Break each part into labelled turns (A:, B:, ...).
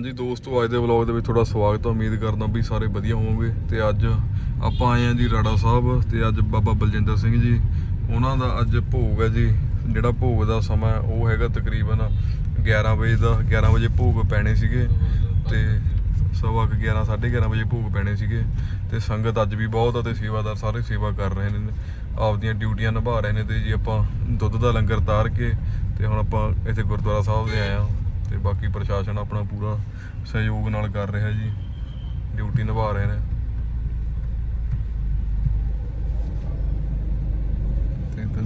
A: ਹਾਂਜੀ ਦੋਸਤੋ, ਅੱਜ ਦੇ ਵਲੌਗ ਦੇ ਵਿੱਚ ਤੁਹਾਡਾ ਸਵਾਗਤ ਹੈ। ਉਮੀਦ ਕਰਦਾ ਵੀ ਸਾਰੇ ਵਧੀਆ ਹੋਵੋਗੇ। ਤੇ ਅੱਜ ਆਪਾਂ ਆਏ ਹਾਂ ਜੀ ਰਾੜਾ ਸਾਹਿਬ ਤੇ ਅੱਜ ਬਾਬਾ ਬਲਜਿੰਦਰ ਸਿੰਘ ਜੀ। ਉਹਨਾਂ ਦਾ ਅੱਜ ਭੋਗ ਹੈ ਜੀ। ਜਿਹੜਾ ਭੋਗ ਦਾ ਸਮਾਂ ਉਹ ਹੈਗਾ ਤਕਰੀਬਨ 11 ਵਜੇ ਦਾ 11 ਵਜੇ ਭੋਗ ਪੈਣੇ ਸੀਗੇ ਤੇ ਸਵਾ ਕੁ 11 11:30 ਵਜੇ ਭੋਗ ਪੈਣੇ ਸੀਗੇ। ਤੇ ਸੰਗਤ ਅੱਜ ਵੀ ਬਹੁਤ ਆ ਤੇ ਸੇਵਾਦਾਰ ਸਾਰੇ ਸੇਵਾ ਕਰ ਰਹੇ ਨੇ। ਆਪਦੀਆਂ ਡਿਊਟੀਆਂ ਨਿਭਾ ਰਹੇ ਨੇ ਤੇ ਜੀ ਆਪਾਂ ਦੁੱਧ ਦਾ ਲੰਗਰ ਤਾਰ ਕੇ ਤੇ ਹੁਣ ਆਪਾਂ ਇੱਥੇ ਗੁਰਦੁਆਰਾ ਸਾਹਿਬ ਦੇ ਆਏ ਆ ਤੇ ਬਾਕੀ ਪ੍ਰਸ਼ਾਸਨ ਆਪਣਾ ਪੂਰਾ ਸਹਿਯੋਗ ਨਾਲ ਕਰ ਰਿਹਾ ਜੀ। ਡਿਊਟੀ ਨਿਭਾ ਰਹੇ ਨੇ। ਤੇ ਇੱਧਰ।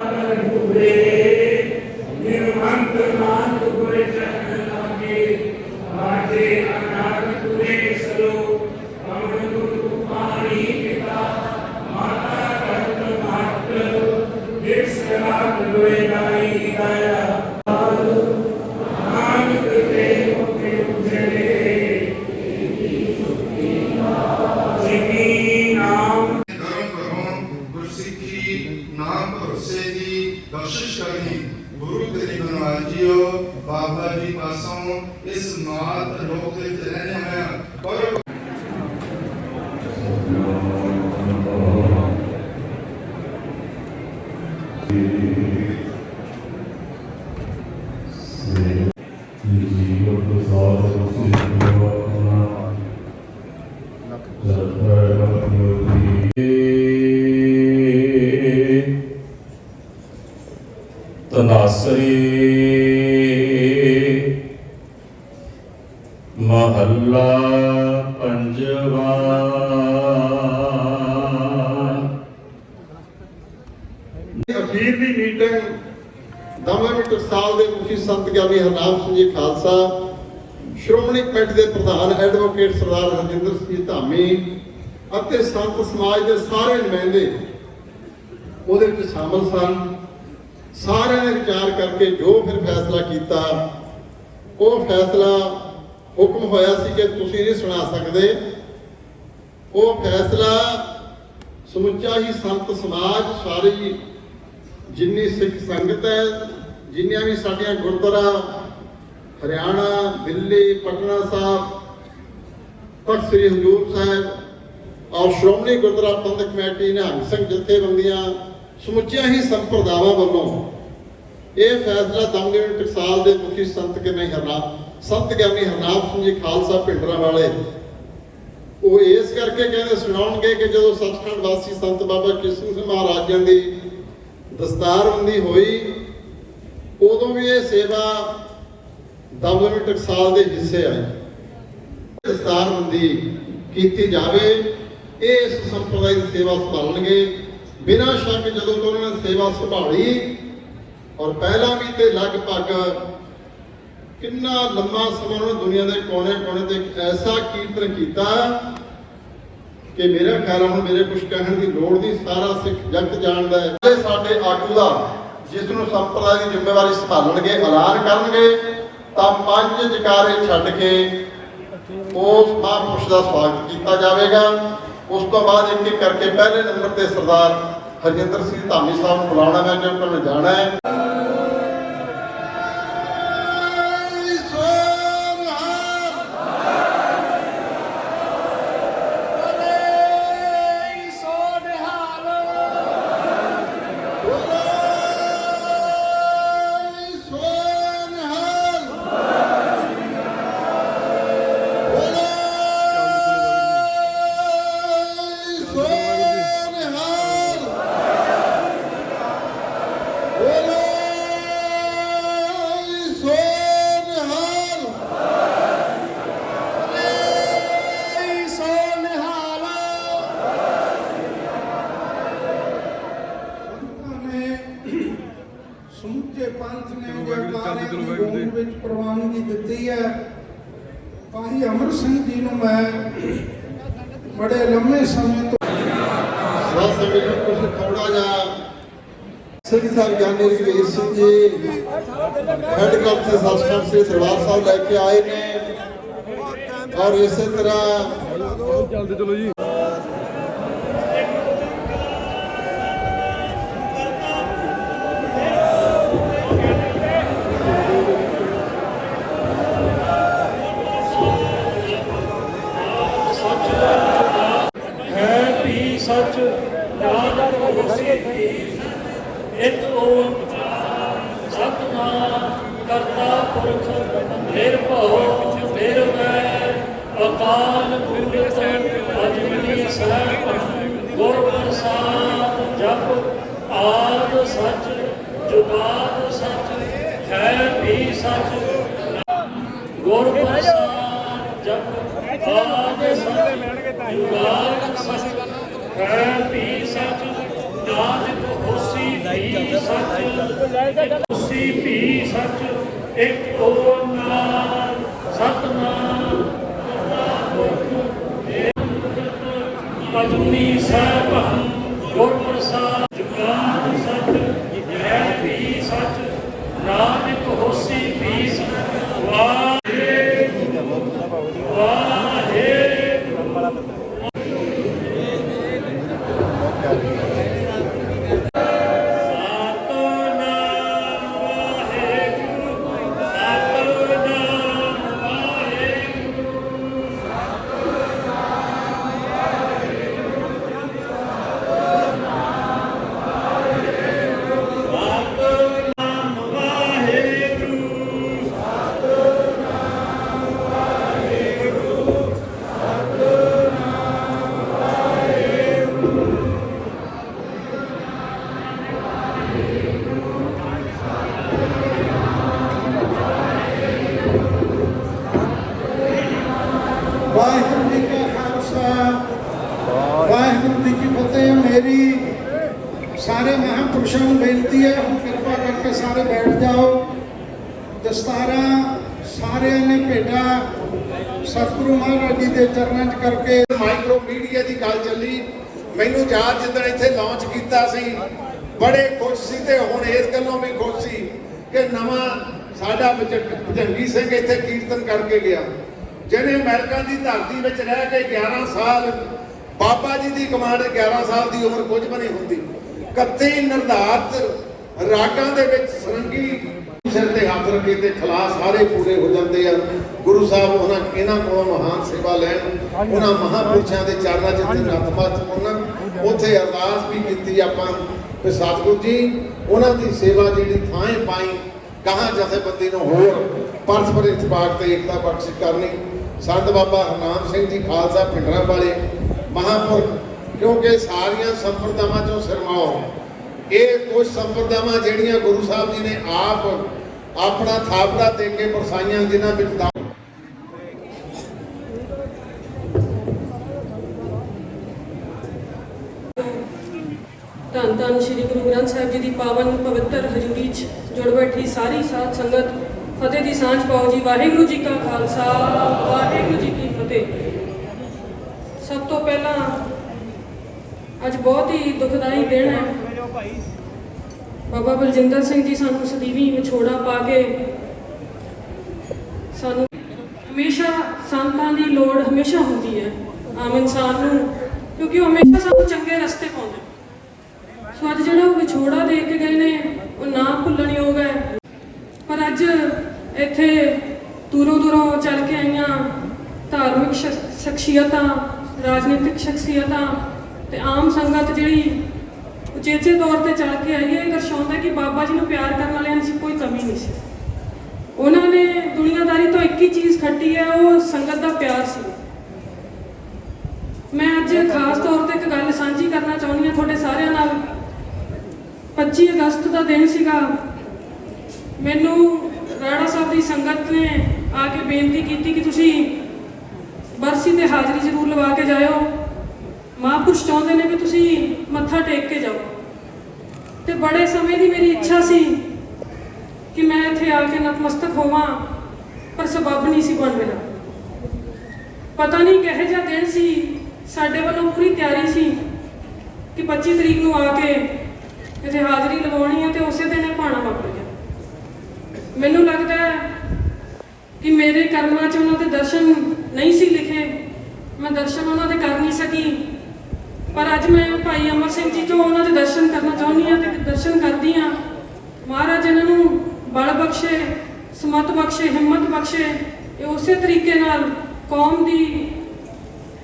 B: ਧਰਮ ਬਖਸ਼ਿਸ਼ ਕਰਨੀ ਗੁਰੂ ਤੇਰੀ ਬਣਵਾਈ ਜੀਓ ਬਾਬਾ ਜੀ ਪਾਸੋਂ ਇਸ ਮਾਤ ਲੋਕ ਦੇ ਵਿੱਚ ਰਹਿੰਦੇ ਹੋਇਆ ਪਰ
C: ਜੀਵਨ ਤੋਂ ਸਾਧ ਤੁਸੀਂ ਤਨਾਸਰੀ ਮਹੱਲਾ ਪੰਜਵਾ।
D: ਅਖੀਰਲੀ ਮੀਟਿੰਗ ਦਮਨ ਟਕਸਾਲ ਦੇ ਮੁਖੀ ਸੰਤ ਗਿਆਨੀ ਹਰਨਾਮ ਸਿੰਘ ਜੀ ਖਾਲਸਾ, ਸ਼੍ਰੋਮਣੀ ਕਮੇਟੀ ਦੇ ਪ੍ਰਧਾਨ ਐਡਵੋਕੇਟ ਸਰਦਾਰ ਹਰਜਿੰਦਰ ਸਿੰਘ ਧਾਮੀ ਅਤੇ ਸੰਤ ਸਮਾਜ ਦੇ ਸਾਰੇ ਨੁਮਾਇੰਦੇ ਉਹਦੇ ਵਿੱਚ ਸ਼ਾਮਲ ਸਨ। ਸਾਰਿਆਂ ਨੇ ਵਿਚਾਰ ਕਰਕੇ ਜੋ ਫਿਰ ਫੈਸਲਾ ਕੀਤਾ, ਉਹ ਫੈਸਲਾ ਹੁਕਮ ਹੋਇਆ ਸੀ ਕਿ ਤੁਸੀਂ ਨਹੀਂ ਸੁਣਾ ਸਕਦੇ। ਉਹ ਫੈਸਲਾ ਸਮੁੱਚਾ ਹੀ ਸੰਤ ਸਮਾਜ ਸਾਰੀ ਜਿੰਨੀ ਸਿੱਖ ਸੰਗਤ ਹੈ, ਜਿੰਨੀਆਂ ਵੀ ਸਾਡੀਆਂ ਗੁਰਦੁਆਰਾ, ਹਰਿਆਣਾ, ਦਿੱਲੀ, ਪਟਨਾ ਸਾਹਿਬ, ਤਖਤ ਸ੍ਰੀ ਹਜ਼ੂਰ ਸਾਹਿਬ, ਔਰ ਸ਼੍ਰੋਮਣੀ ਗੁਰਦੁਆਰਾ ਪ੍ਰਬੰਧਕ ਕਮੇਟੀ, ਨਿਹੰਗ ਸਿੰਘ ਜਥੇਬੰਦੀਆਂ ਸਮੁੱਚੀਆਂ ਹੀ ਸੰਪਰਦਾਵਾਂ ਵੱਲੋਂ ਇਹ ਫੈਸਲਾ ਦਮਦਮੀ ਟਕਸਾਲ ਦੇ ਮੁਖੀ ਸੰਤ ਗਿਆਨੀ ਹਰਨਾਮ ਸੰਤ ਗਿਆਨੀ ਹਰਨਾਮ ਸਿੰਘ ਜੀ ਖਾਲਸਾ ਭਿੰਡਰਾਂ ਵਾਲੇ। ਉਹ ਇਸ ਕਰਕੇ ਕਹਿੰਦੇ ਸੁਣਾਉਣਗੇ ਕਿ ਜਦੋਂ ਸੱਚਖੰਡ ਵਾਸੀ ਸੰਤ ਬਾਬਾ ਕਿਸ਼ਨ ਸਿੰਘ ਮਹਾਰਾਜਾਂ ਦੀ ਦਸਤਾਰਬੰਦੀ ਹੋਈ, ਉਦੋਂ ਵੀ ਇਹ ਸੇਵਾ ਦਮਦਮੀ ਟਕਸਾਲ ਦੇ ਹਿੱਸੇ ਆਈ ਦਸਤਾਰਬੰਦੀ ਕੀਤੀ ਜਾਵੇ, ਇਹ ਇਸ ਸੰਪਰਦਾਇ ਦੀ ਸੇਵਾ ਸੰਭਾਲਣਗੇ। ਬਿਨਾਂ ਸ਼ੱਕ ਜਦੋਂ ਤੋਂ ਉਹਨਾਂ ਨੇ ਸੇਵਾ ਸੰਭਾਲੀ ਔਰ ਪਹਿਲਾਂ ਵੀ ਤੇ ਲਗਭਗ ਕਿੰਨਾ ਲੰਮਾ ਸਮਾਂ ਉਹਨਾਂ ਦੁਨੀਆ ਦੇ ਕੋਨੇ-ਕੋਨੇ ਤੇ ਇੱਕ ਐਸਾ ਕੀਰਤਨ ਕੀਤਾ ਕਿ ਮੇਰਾ ਖਿਆਲ ਹੁਣ ਮੇਰੇ ਕੁਝ ਕਹਿਣ ਦੀ ਲੋੜ ਨਹੀਂ, ਸਾਰਾ ਸਿੱਖ ਜਗਤ ਜਾਣਦਾ ਹੈ। ਇਹ ਸਾਡੇ ਆਗੂ ਦਾ, ਜਿਸ ਨੂੰ ਸੰਪਰਦਾਇ ਦੀ ਜ਼ਿੰਮੇਵਾਰੀ ਸੰਭਾਲਣਗੇ, ਐਲਾਨ ਕਰਨਗੇ, ਤਾਂ ਪੰਜ ਜਕਾਰੇ ਛੱਡ ਕੇ ਉਸ ਮਹਾਂਪੁਰਸ਼ ਦਾ ਸਵਾਗਤ ਕੀਤਾ ਜਾਵੇਗਾ। ਉਸ ਤੋਂ ਬਾਅਦ ਇੱਕ ਇੱਕ ਕਰਕੇ ਪਹਿਲੇ ਨੰਬਰ ਤੇ ਸਰਦਾਰ ਹਰਜਿੰਦਰ ਸਿੰਘ ਧਾਮੀ ਸਾਹਿਬ ਨੂੰ ਬੁਲਾਉਣਾ ਮੈਂ ਕਿਉਂਕਿ ਉਹਨਾਂ ਜਾਣਾ ਹੈ।
E: ਭਾਈ ਅਮਰ ਸਿੰਘ ਜੀ ਨੂੰ ਮੈਂ ਬੜੇ ਲੰਮੇ ਸਮੇਂ ਤੋਂ
D: ਸਾਧ ਸੰਗਤ ਜੀ ਤੁਸੀਂ ਥੋੜਾ ਜਿਹਾ ਸਿੰਘ ਸਾਹਿਬ ਗਿਆਨੀ ਰਘਵੀਰ ਸਿੰਘ ਜੀ ਹੈਡ ਕਲਬ ਸੇ ਸਤਸੰਗ ਸੇ ਦਰਬਾਰ ਸਾਹਿਬ ਲੈ ਕੇ ਆਏ ਨੇ ਔਰ ਇਸੇ ਤਰ੍ਹਾਂ
A: ਚੱਲਦੇ ਚਲੋ ਜੀ।
F: ਅਜੂਨੀ ਗੁਰ ਪ੍ਰਸਾਦ ਜਪ ਆਦ ਸੱਚ ਜੁਗਾਦ ਸੱਚ ਹੈ ਵੀ ਸੱਚ ਗੁਰ ਪ੍ਰਸਾਦ ਜਪ ਆਦ ਸੱਚ ਜੁਗਾਦ ਸੱਚ ਹੈ ਵੀ ਸੱਚ ਨਾਨਕ ਹੋਸੀ ਵੀ ਸੱਚ ਹੋਸੀ ਵੀ ਸੱਚ ਇੱਕ ਓੰਕਾਰ ਸਤਨਾਮ ਅਜੂਨੀ ਸਹਿਬ ਗੁਰ ਪ੍ਰਸਾਦ ਜੁਗਾਦ ਸੱਚ ਹੈ ਵੀ ਸੱਚ ਨਾਨਕ ਹੋਸੀ ਵੀ ਵਾਹਿਗੁਰੂ ਵਾਹਿਗੁਰੂ ਵਾਹਿਗੁਰੂ
E: ਜੀ ਕਾ ਖਾਲਸਾ, ਵਾਹਿਗੁਰੂ ਜੀ ਕੀ ਫਤਿਹ। ਮੇਰੀ ਸਾਰੇ ਮਹਾਂਪੁਰਸ਼ਾਂ ਨੂੰ ਬੇਨਤੀ ਹੈ, ਹੁਣ ਕਿਰਪਾ ਕਰਕੇ ਸਾਰੇ ਬੈਠ ਜਾਓ। ਦਸਤਾਰਾਂ ਸਾਰਿਆਂ ਨੇ ਭੇਟਾ। ਸਤਿਗੁਰੂ ਮਹਾਰਾਜ ਜੀ ਦੇ ਚਰਨਾਂ 'ਚ ਕਰਕੇ
G: ਮਾਈਕਰੋ ਮੀਡੀਆ ਦੀ ਗੱਲ ਚੱਲੀ। ਮੈਨੂੰ ਯਾਦ ਜਿੱਦਣ ਇੱਥੇ ਲਾਂਚ ਕੀਤਾ ਸੀ, ਬੜੇ ਖੁਸ਼ ਸੀ ਤੇ ਹੁਣ ਇਸ ਗੱਲੋਂ ਵੀ ਖੁਸ਼ ਸੀ ਕਿ ਨਵਾਂ ਸਾਡਾ ਭਜ- ਭਜੰਗੀ ਸਿੰਘ ਇੱਥੇ ਕੀਰਤਨ ਕਰਕੇ ਗਿਆ। ਜਿਹੜੇ ਅਮਰੀਕਾ ਦੀ ਧਰਤੀ ਵਿੱਚ ਰਹਿ ਕੇ 11 ਸਾਲ, ਬਾਬਾ ਜੀ ਦੀ ਕਮਾਂਡ 11 ਸਾਲ ਦੀ ਉਮਰ ਕੁਝ ਵੀ ਨਹੀਂ ਹੁੰਦੀ। ਕੱਤੇ ਨਿਰਧਾਰਤ ਰਾਗਾਂ ਦੇ ਵਿੱਚ ਸਰੰਗੀ ਸਿਰ ਤੇ ਹੱਥ ਰੱਖੇ ਤੇ ਖਲਾਸ ਸਾਰੇ ਪੂਰੇ ਹੋ ਜਾਂਦੇ ਆ। ਗੁਰੂ ਸਾਹਿਬ ਉਹਨਾਂ ਇਹਨਾਂ ਕੋਲੋਂ ਮਹਾਨ ਸੇਵਾ ਲੈਣ, ਉਹਨਾਂ ਮਹਾਪੁਰਸ਼ਾਂ ਦੇ ਚਰਨਾਂ 'ਚ ਤੇ ਨਤਮਸਤਕ ਹੋਣ ਉੱਥੇ ਅਰਦਾਸ ਵੀ ਕੀਤੀ ਆਪਾਂ। ਕਿ ਸਤਿਗੁਰੂ ਜੀ, ਉਹਨਾਂ ਦੀ ਸੇਵਾ ਜਿਹੜੀ ਥਾਂ ਪਾਈ ਕਹਾਂ ਜਥੇਬੰਦੀ ਨੂੰ ਹੋਰ ਪਰਸਪਰ ਇਤਫਾਕ ਤੇ ਏਕਤਾ ਬਖਸ਼ ਕਰਨੀ। ਸੰਤ ਬਾਬਾ ਹਰਨਾਮ ਸਿੰਘ ਜੀ ਖਾਲਸਾ ਪਿੰਡਰਾਂ ਵਾਲੇ ਮਹਾਪੁਰਖ, ਕਿਉਂਕਿ ਸਾਰੀਆਂ ਸੰਪਰਦਾਵਾਂ ਚੋਂ ਸਿਰਮਾਓ। ਇਹ ਕੁਝ ਸੰਪਰਦਾਵਾਂ ਜਿਹੜੀਆਂ ਗੁਰੂ ਸਾਹਿਬ ਜੀ ਨੇ ਆਪ ਆਪਣਾ ਥਾਪੜਾ ਦੇ ਕੇ ਵਰਸਾਈਆਂ ਜਿਨ੍ਹਾਂ ਵਿੱਚ ਦਾ
H: ਧੰਨ ਧੰਨ ਸ੍ਰੀ ਗੁਰੂ ਗ੍ਰੰਥ ਸਾਹਿਬ ਜੀ ਦੀ ਪਾਵਨ ਪਵਿੱਤਰ ਹਜ਼ੂਰੀ 'ਚ ਜੁੜ ਬੈਠੀ ਸਾਰੀ ਸਾਧ ਸੰਗਤ ਫਤਿਹ ਦੀ ਸਾਂਝ ਪਾਓ ਜੀ। ਵਾਹਿਗੁਰੂ ਜੀ ਕਾ ਖਾਲਸਾ, ਵਾਹਿਗੁਰੂ ਜੀ ਕੀ ਫਤਿਹ। ਸਭ ਤੋਂ ਪਹਿਲਾਂ ਅੱਜ ਬਹੁਤ ਹੀ ਦੁਖਦਾਈ ਦਿਨ ਹੈ। ਬਾਬਾ ਬਲਜਿੰਦਰ ਸਿੰਘ ਜੀ ਸਾਨੂੰ ਸਦੀਵੀ ਵਿਛੋੜਾ ਪਾ ਕੇ ਸਾਨੂੰ ਹਮੇਸ਼ਾ ਸੰਤਾਂ ਦੀ ਲੋੜ ਹਮੇਸ਼ਾ ਹੁੰਦੀ ਹੈ, ਆਮ ਇਨਸਾਨ ਨੂੰ, ਕਿਉਂਕਿ ਉਹ ਹਮੇਸ਼ਾ ਸਾਨੂੰ ਚੰਗੇ ਰਸਤੇ ਪਾਉਂਦੇ ਸੋ ਅੱਜ ਜਿਹੜਾ ਉਹ ਵਿਛੋੜਾ ਦੇ ਕੇ ਗਏ ਨੇ, ਉਹ ਨਾ ਭੁੱਲਣਯੋਗ ਹੈ। ਪਰ ਅੱਜ ਇੱਥੇ ਦੂਰੋਂ ਦੂਰੋਂ ਚੱਲ ਕੇ ਆਈਆਂ ਧਾਰਮਿਕ ਸ਼ਖਸੀਅਤਾਂ, ਰਾਜਨੀਤਿਕ ਸ਼ਖਸੀਅਤਾਂ ਤੇ ਆਮ ਸੰਗਤ ਜਿਹੜੀ ਉਚੇਚੇ ਤੌਰ ਤੇ ਚੱਲ ਕੇ ਆਈ ਹੈ, ਇਹ ਦਰਸਾਉਂਦਾ ਕਿ ਬਾਬਾ ਜੀ ਨੂੰ ਪਿਆਰ ਕਰਨ ਵਾਲਿਆਂ 'ਚ ਕੋਈ ਕਮੀ ਨਹੀਂ ਸੀ। ਉਹਨਾਂ ਨੇ ਦੁਨੀਆਦਾਰੀ ਤੋਂ ਇੱਕ ਹੀ ਚੀਜ਼ ਖੱਟੀ ਹੈ, ਉਹ ਸੰਗਤ ਦਾ ਪਿਆਰ ਸੀ। ਮੈਂ ਅੱਜ ਖਾਸ ਤੌਰ ਤੇ ਇੱਕ ਗੱਲ ਸਾਂਝੀ ਕਰਨਾ ਚਾਹੁੰਦੀ ਹਾਂ ਤੁਹਾਡੇ ਸਾਰਿਆਂ ਨਾਲ। 25 ਅਗਸਤ ਦਾ ਦਿਨ ਸੀਗਾ। ਮੈਨੂੰ ਰਾਣਾ ਸਾਹਿਬ ਦੀ ਸੰਗਤ ਨੇ ਆ ਕੇ ਬੇਨਤੀ ਕੀਤੀ ਕਿ ਤੁਸੀਂ ਬਰਸੀ ਤੇ ਹਾਜ਼ਰੀ ਜ਼ਰੂਰ ਲਵਾ ਕੇ ਜਾਇਓ। ਮਹਾਂਪੁਰਸ਼ ਚਾਹੁੰਦੇ ਨੇ ਕਿ ਤੁਸੀਂ ਮੱਥਾ ਟੇਕ ਕੇ ਜਾਓ। ਤੇ ਬੜੇ ਸਮੇਂ ਦੀ ਮੇਰੀ ਇੱਛਾ ਸੀ ਕਿ ਮੈਂ ਇੱਥੇ ਆ ਕੇ ਨਤਮਸਤਕ ਹੋਵਾਂ, ਪਰ ਸਬਬ ਨਹੀਂ ਸੀ ਬਣ ਮੇਰਾ ਪਤਾ ਨਹੀਂ ਕਿਹੋ ਜਿਹਾ ਦਿਨ ਸੀ, ਸਾਡੇ ਵੱਲੋਂ ਪੂਰੀ ਤਿਆਰੀ ਸੀ ਕਿ 25 ਤਰੀਕ ਨੂੰ ਆ ਕੇ ਇੱਥੇ ਹਾਜ਼ਰੀ ਲਗਾਉਣੀ ਹੈ ਤੇ ਉਸੇ ਦਿਨ ਇਹ ਭਾਣਾ ਵਾਪਰ ਗਿਆ। ਮੈਨੂੰ ਲੱਗਦਾ ਹੈ ਕਿ ਮੇਰੇ ਕਰਮਾਂ 'ਚ ਉਹਨਾਂ ਦੇ ਦਰਸ਼ਨ ਨਹੀਂ ਸੀ ਲਿਖੇ। ਮੈਂ ਦਰਸ਼ਨ ਉਹਨਾਂ ਦੇ ਕਰ ਨਹੀਂ ਸਕੀ। ਪਰ ਅੱਜ ਮੈਂ ਭਾਈ ਅਮਰ ਸਿੰਘ ਜੀ ਤੋਂ ਉਹਨਾਂ ਦੇ ਦਰਸ਼ਨ ਕਰਨਾ ਚਾਹੁੰਦੀ ਹਾਂ ਤੇ ਦਰਸ਼ਨ ਕਰਦੀ ਹਾਂ ਮਹਾਰਾਜ ਇਹਨਾਂ ਨੂੰ ਬਲ ਬਖਸ਼ੇ, ਸਮਤ ਬਖਸ਼ੇ, ਹਿੰਮਤ ਬਖਸ਼ੇ। ਇਹ ਉਸੇ ਤਰੀਕੇ ਨਾਲ ਕੌਮ ਦੀ,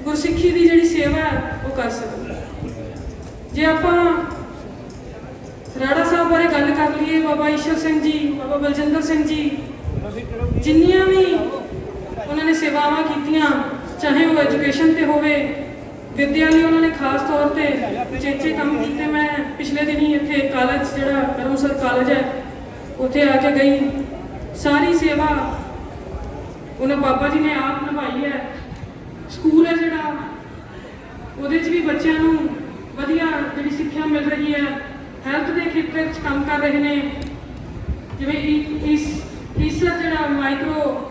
H: ਗੁਰਸਿੱਖੀ ਦੀ ਜਿਹੜੀ ਸੇਵਾ ਹੈ, ਉਹ ਕਰ ਸਕਣ। ਜੇ ਆਪਾਂ ਰਾੜਾ ਸਾਹਿਬ ਬਾਰੇ ਗੱਲ ਕਰ ਲਈਏ, ਬਾਬਾ ਈਸ਼ਰ ਸਿੰਘ ਜੀ, ਬਾਬਾ ਬਲਜਿੰਦਰ ਸਿੰਘ ਜੀ। ਜਿੰਨੀਆਂ ਵੀ ਉਹਨਾਂ ਨੇ ਸੇਵਾਵਾਂ ਕੀਤੀਆਂ, ਚਾਹੇ ਉਹ ਐਜੂਕੇਸ਼ਨ ਤੇ ਹੋਵੇ, ਵਿੱਦਿਆ ਲਈ ਉਹਨਾਂ ਨੇ ਖਾਸ ਤੌਰ ਤੇ ਚੇਚੇ ਕੰਮ ਕੀਤੇ। ਮੈਂ ਪਿਛਲੇ ਦਿਨੀ ਇੱਥੇ ਕਾਲਜ ਜਿਹੜਾ ਕਰਮਸਰ ਕਾਲਜ ਹੈ, ਉੱਥੇ ਆ ਕੇ ਗਈ। ਸਾਰੀ ਸੇਵਾ ਉਹਨਾਂ ਬਾਬਾ ਜੀ ਨੇ ਆਪ ਨਿਭਾਈ ਹੈ। ਸਕੂਲ ਹੈ ਜਿਹੜਾ, ਉਹਦੇ 'ਚ ਵੀ ਬੱਚਿਆਂ ਨੂੰ ਵਧੀਆ ਜਿਹੜੀ ਸਿੱਖਿਆ ਮਿਲ ਰਹੀ ਹੈ। ਹੈਲਥ ਦੇ ਖੇਤਰ 'ਚ ਕੰਮ ਕਰ ਰਹੇ ਨੇ। ਜਿਵੇਂ ਈ- ਇਸ, ਈਸਰ ਜਿਹੜਾ ਮਾਈਕਰੋ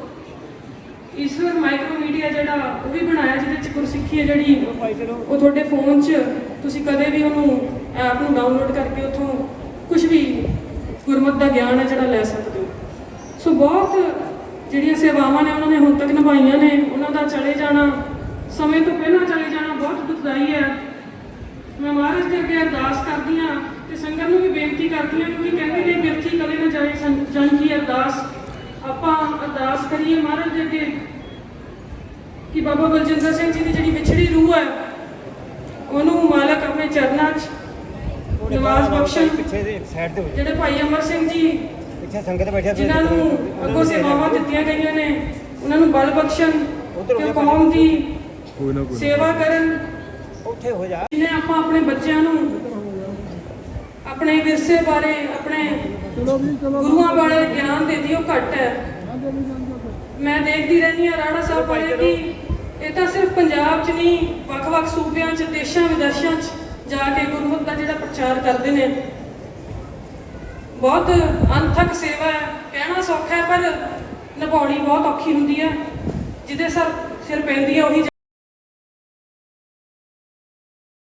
H: ਈਸਰ ਮਾਈਕਰੋ ਮੀਡੀਆ ਜਿਹੜਾ ਉਹ ਵੀ ਬਣਾਇਆ, ਜਿਹਦੇ 'ਚ ਗੁਰਸਿੱਖੀ ਹੈ ਜਿਹੜੀ, ਉਹ ਤੁਹਾਡੇ ਫੋਨ 'ਚ ਤੁਸੀਂ ਕਦੇ ਵੀ ਉਹਨੂੰ ਐਪ ਨੂੰ ਡਾਊਨਲੋਡ ਕਰਕੇ ਉੱਥੋਂ ਕੁਝ ਵੀ ਗੁਰਮਤ ਦਾ ਗਿਆਨ ਹੈ ਜਿਹੜਾ ਲੈ ਸਕਦੇ ਹੋ। ਸੋ ਬਹੁਤ ਜਿਹੜੀਆਂ ਸੇਵਾਵਾਂ ਨੇ ਉਹਨਾਂ ਨੇ ਹੁਣ ਤੱਕ ਨਿਭਾਈਆਂ ਨੇ। ਉਹਨਾਂ ਦਾ ਚਲੇ ਜਾਣਾ, ਸਮੇਂ ਤੋਂ ਪਹਿਲਾਂ ਚਲੇ ਜਾਣਾ ਬਹੁਤ ਦੁਖਦਾਈ ਹੈ। ਮੈਂ ਮਹਾਰਾਜ ਦੇ ਅੱਗੇ ਅਰਦਾਸ ਕਰਦੀ ਹਾਂ ਸੰਗਤ ਨੂੰ ਵੀ ਬੇਨਤੀ ਕਰਦੀ ਹਾਂ ਕਿਉਂਕਿ ਕਹਿੰਦੇ ਨੇ ਬਿਰਥੀ ਕਦੇ ਨਾ ਜਾਏ ਜਨ ਕੀ ਅਰਦਾਸ। ਆਪਾਂ ਅਰਦਾਸ ਕਰੀਏ ਮਹਾਰਾਜ ਦੇ ਅੱਗੇ ਕਿ ਬਾਬਾ ਬਲਜਿੰਦਰ ਸਿੰਘ ਜੀ ਦੀ ਜਿਹੜੀ ਵਿਛੜੀ ਰੂਹ ਹੈ ਉਹਨੂੰ ਮਾਲਕ ਆਪਣੇ ਚਰਨਾਂ 'ਚ ਨਿਵਾਸ ਬਖਸ਼ਣ।
I: ਪਿੱਛੇ ਦੇ ਸਾਈਡ ਤੇ ਹੋ
H: ਜਿਹੜੇ ਭਾਈ ਅਮਰ ਸਿੰਘ ਜੀ
I: ਪਿੱਛੇ ਸੰਗਤ ਬੈਠਿਆ ਤੇ
H: ਜਿਨ੍ਹਾਂ ਨੂੰ ਅੱਗੋਂ ਸੇਵਾਵਾਂ ਦਿੱਤੀਆਂ ਗਈਆਂ ਨੇ ਉਹਨਾਂ ਨੂੰ ਬਲ ਬਖਸ਼ਣ ਤੇ ਕੌਮ ਦੀ ਸੇਵਾ ਕਰਨ।
I: ਉੱਥੇ ਹੋ ਜਾ।
H: ਜਿਨੇ ਆਪਾਂ ਆਪਣੇ ਬੱਚਿਆਂ ਨੂੰ ਆਪਣੇ ਵਿਰਸੇ ਬਾਰੇ ਆਪਣੇ ਗੁਰੂਆਂ ਬਾਰੇ ਗਿਆਨ ਦੇ ਦਿਓ ਘੱਟ। ਹੈ ਮੈਂ ਦੇਖਦੀ ਰਹਿੰਦੀ ਹਾਂ ਰਾਣਾ ਸਾਹਿਬ ਬਾਰੇ ਕਿ ਇਹ ਤਾਂ ਸਿਰਫ ਪੰਜਾਬ 'ਚ ਨਹੀਂ ਵੱਖ-ਵੱਖ ਸੂਬਿਆਂ 'ਚ ਦੇਸ਼ਾਂ ਵਿਦੇਸ਼ਾਂ 'ਚ ਜਾ ਕੇ ਗੁਰਮਤਿ ਦਾ ਜਿਹੜਾ ਪ੍ਰਚਾਰ ਕਰਦੇ ਨੇ। ਬਹੁਤ ਅਨਥਕ ਸੇਵਾ ਹੈ ਕਹਿਣਾ ਸੌਖਾ ਹੈ ਪਰ ਨਿਭਾਉਣੀ ਬਹੁਤ ਔਖੀ ਹੁੰਦੀ ਹੈ। ਜਿਹਦੇ ਸਰ ਸਿਰ ਪੈਂਦੀ ਹੈ ਉਹੀ